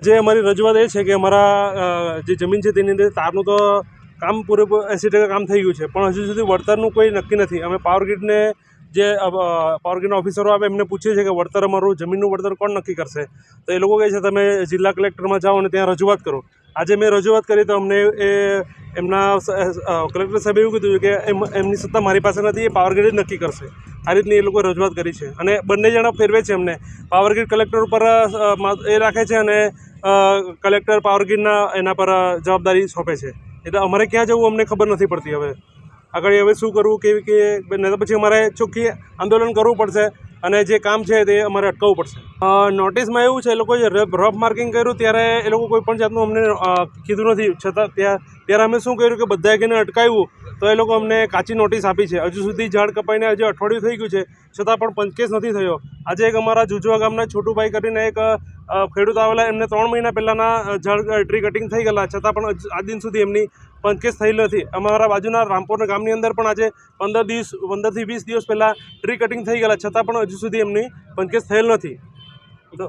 આજે અમારી રજૂઆત એ છે કે અમારા જે જમીન છે તેની અંદર તારનું તો કામ પૂરેપૂરું એંસી ટકા કામ થઈ ગયું છે, પણ હજુ સુધી વળતરનું કોઈ નક્કી નથી. અમે પાવર ગ્રીડને જે પાવર ઓફિસરો આવે એમને પૂછીએ છીએ કે વળતર અમારું, જમીનનું વળતર કોણ નક્કી કરશે? તો એ લોકો કહે છે, તમે જિલ્લા કલેક્ટરમાં જાઓ અને ત્યાં રજૂઆત કરો. આજે મેં રજૂઆત કરી તો અમને એ, એમના કલેક્ટર સાહેબે એવું કીધું કે એમ, એમની સત્તા મારી પાસે નથી, એ પાવર ગ્રીડ જ નક્કી કરશે. આ રીતની એ લોકો રજૂઆત કરી છે. અને બંને જણા ફેરવે છે એમને પાવર ગ્રીડ કલેક્ટર ઉપર એ રાખે છે અને કલેક્ટર પાવરગીરના એના પર જવાબદારી સોંપે છે. એટલે અમારે ક્યાં જવું અમને ખબર નથી પડતી હવે. આગળ હવે શું કરવું, કેવી કે નહીં તો પછી અમારે ચોખ્ખી આંદોલન કરવું પડશે અને જે કામ છે તે અમારે અટકાવવું પડશે. નોટિસમાં એવું છે, એ લોકોએ રફ માર્કિંગ કર્યું ત્યારે એ લોકો કોઈ પણ જાતનું અમને કીધું નથી. છતાં ત્યાં, ત્યારે અમે શું કર્યું કે બધાએ કહીને અટકાવ્યું. તો એ લોકો અમને કાચી નોટિસ આપી છે. હજુ સુધી ઝાડ કપાઈને હજુ અઠવાડિયું થઈ ગયું છે. છતાં પણ પંચકેસ નથી થયો. આજે એક અમારા જુજવા ગામના છોટુભાઈ કરીને એક ખેડૂત આવેલા, એમને ત્રણ મહિના પહેલાંના ઝાડ ટ્રી કટિંગ થઈ ગયેલા. છતાં પણ આ દિન સુધી એમની પંચકેસ થયેલ નથી. અમારા બાજુના રામપુરના ગામની અંદર પણ આજે પંદર દિવસ, પંદરથી વીસ દિવસ પહેલાં ટ્રી કટિંગ થઈ ગયેલા. છતાં પણ હજુ સુધી એમની પંચકેસ થયેલ નથી. તો